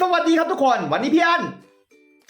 สวัสดีครับทุกคน วันนี้พี่อัน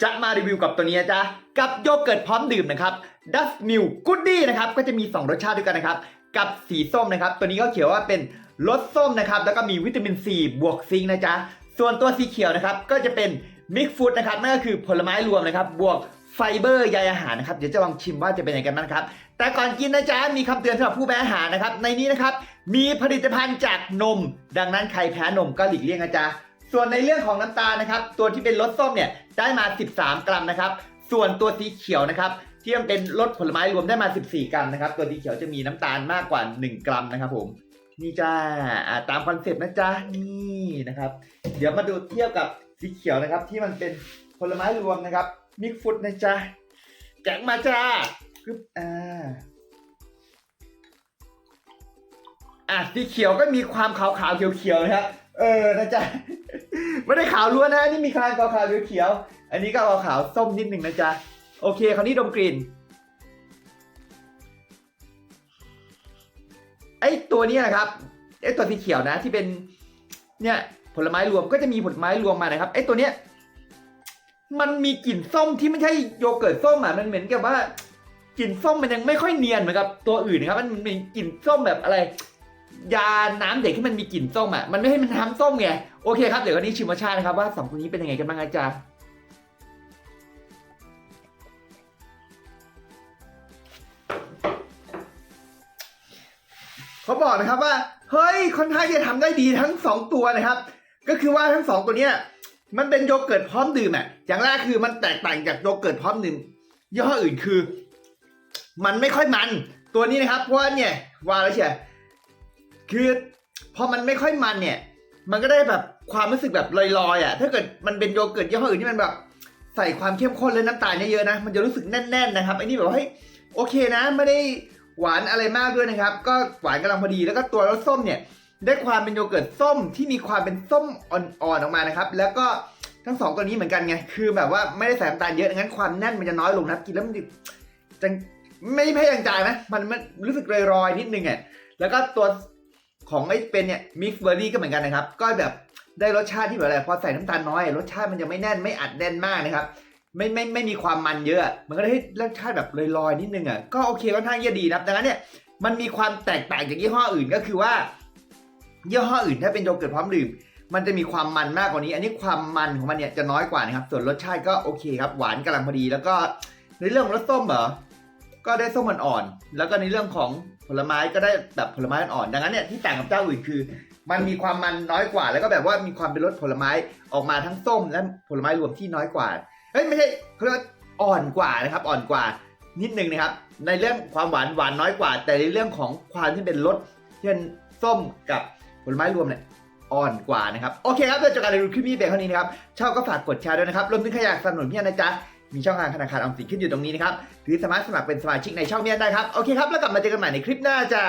จะมารีวิวกับตัวนี้จ๊ะกับโยเกิร์ตพร้อมดื่มนะครับ Dust Milk Goodie นะครับก็จะมี 2 รสชาติด้วยกันนะครับ กับสีส้มนะครับ ตัวนี้ก็เขียนว่าเป็นรสส้มนะครับ แล้วก็มีวิตามินซีบวกซิงค์นะจ๊ะส่วนตัวสีเขียวนะครับ ก็จะเป็นมิกฟูดนะครับนั่นก็คือผลไม้รวมนะครับบวกไฟเบอร์ใยอาหารนะครับเดี๋ยวจะลองชิมว่าจะเป็นยังไงกันบ้างครับ แต่ก่อนกินนะจ๊ะมีคำเตือนสำหรับผู้แพ้อาหารนะครับในนี้นะครับมีผลิตภัณฑ์จากนม ดังนั้นใครแพ้นมก็หลีกเลี่ยงนะจ๊ะ ส่วนในเรื่องของน้ำตาลนะครับ ตัวที่เป็นรสส้มเนี่ยได้มา 13 กรัมนะครับ ส่วนตัวสีเขียวนะครับที่มันเป็นรสผลไม้รวมได้มา 14 กรัมนะครับ ตัวสีเขียวจะมีน้ำตาลมากกว่า 1 กรัมนะครับผมนี่จ้าตามคอนเซ็ปต์นะจ๊ะนี่นะครับ เดี๋ยวมาดูเทียบกับสีเขียวนะครับ ที่มันเป็นผลไม้รวมนะครับมิกฟุตนะจ๊ะแกะมาจ้าปึ๊บอ่าอะสีเขียวก็มีความขาวๆเขียวๆนะครับเออนะจ๊ะ ไม่ได้ขาวล้วนนะนี่มีความขาวๆเขียวๆอันนี้ก็อขาวส้มนิดหนึ่งนะจ๊ะ โอเคคราวนี้ดมกลิ่นไอ้ตัวนี้นะครับไอ้ตัวสีเขียวนะที่เป็นเนี่ยผลไม้รวมก็จะมีผลไม้รวมมานะครับไอ้ตัวเนี้ยมันมีกลิ่นส้มที่ไม่ใช่โยเกิร์ตส้มอะมันเหมือนกับว่ากลิ่นส้มมันยังไม่ค่อยเนียนเหมือนกับตัวอื่นนะครับ มันมีกลิ่นส้มแบบอะไร ยาน้ำเด็กที่มันมีกลิ่นส้มอะมันไม่ให้มันน้ำส้มไงโอเคครับเดี๋ยววันนี้ชิมรสชาตินะครับว่าสองตัวนี้เป็นยังไงกันบ้างนะจ๊ะเขาบอกนะครับว่าเฮ้ยคนข้างจะทำได้ดีทั้งสองตัวนะครับ ก็คือว่าทั้งสองตัวเนี้ยมันเป็นโยเกิร์ตพร้อมดื่มอะอย่างแรกคือมันแตกต่างจากโยเกิร์ตพร้อมดื่มยี่ห้ออื่นคือ มันไม่ค่อยมันตัวนี้นะครับเพราะว่าเนี่ยว่าแล้วเชีย คือพอมันไม่ค่อยมันเนี่ย มันก็ได้แบบความรู้สึกแบบลอยๆอะ ถ้าเกิดมันเป็นโยเกิร์ตยี่ห้ออื่นที่มันแบบใส่ความเข้มข้นและน้ำตาลเยอะๆนะ มันจะรู้สึกแน่นๆนะครับไอ้นี่แบบว่าเฮ้ยโอเคนะ ไม่ได้หวานอะไรมากด้วยนะครับ ก็หวานกำลังพอดี แล้วก็ตัวรสส้มเนี่ย ได้ความเป็นโยเกิร์ตส้มที่มีความเป็นส้มอ่อนๆออกมานะครับ แล้วก็ทั้งสองตัวนี้เหมือนกันไง คือแบบว่าไม่ได้ใส่น้ำตาลเยอะ งั้นความแน่นมันจะน้อยลงนะกินแล้วมันจะไม่ไม่จางๆนะ มันมันรู้สึกลอยๆนิดนึงอะ แล้วก็ตัว ของไอ้เป็นเนี่ยมิกซ์เบอร์รี่ก็เหมือนกันนะครับ ก็แบบได้รสชาติที่แบบอะไรพอใส่น้ำตาลน้อย รสชาติมันจะไม่แน่นไม่อัดแน่นมากนะครับ ไม่ไม่ไม่มีความมันเยอะ มันก็ได้ให้รสชาติแบบลอยๆนิดนึงอะก็โอเคค่อนข้างจะดีนะดังนั้นเนี่ยมันมีความแตกต่างจากยี่ห้ออื่นก็คือว่ายี่ห้ออื่นถ้าเป็นโยเกิร์ตพร้อมดื่มมันจะมีความมันมากกว่านี้ อันนี้ความมันของมันเนี่ยจะน้อยกว่านะครับ ส่วนรสชาติก็โอเคครับ หวานกำลังพอดี แล้วก็ในเรื่องของรสส้มเหรอ ก็ได้ส้มอ่อนๆแล้วก็ในเรื่องของผลไม้ก็ได้แบบผลไม้อ่อนๆดังนั้นเนี่ยที่ต่างกับเจ้าอื่นคือ มันมีความมันน้อยกว่า แล้วก็แบบว่ามีความเป็นรสผลไม้ออกมาทั้งส้มและผลไม้รวมที่น้อยกว่าเฮ้ยไม่ใช่เขาเรียกว่าอ่อนกว่านะครับ อ่อนกว่านิดนึงนะครับ ในเรื่องความหวานหวานน้อยกว่า แต่ในเรื่องของความที่เป็นรสเช่นส้มกับผลไม้รวมเนี่ยอ่อนกว่านะครับ โอเคครับเดี๋ยวจบการรีวิวคลิปนี้เพียงเท่านี้นะครับชอบก็ฝากกดแชร์ด้วยนะครับรวมถึงใครอยากสนับสนุนพี่นะจ๊ะ มีช่องทางธนาคารออมสินขึ้นอยู่ตรงนี้นะครับ หรือสามารถสมัครเป็นสมาชิกในช่องเนี้ยได้ครับ โอเคครับ แล้วกลับมาเจอกันใหม่ในคลิปหน้าจ้า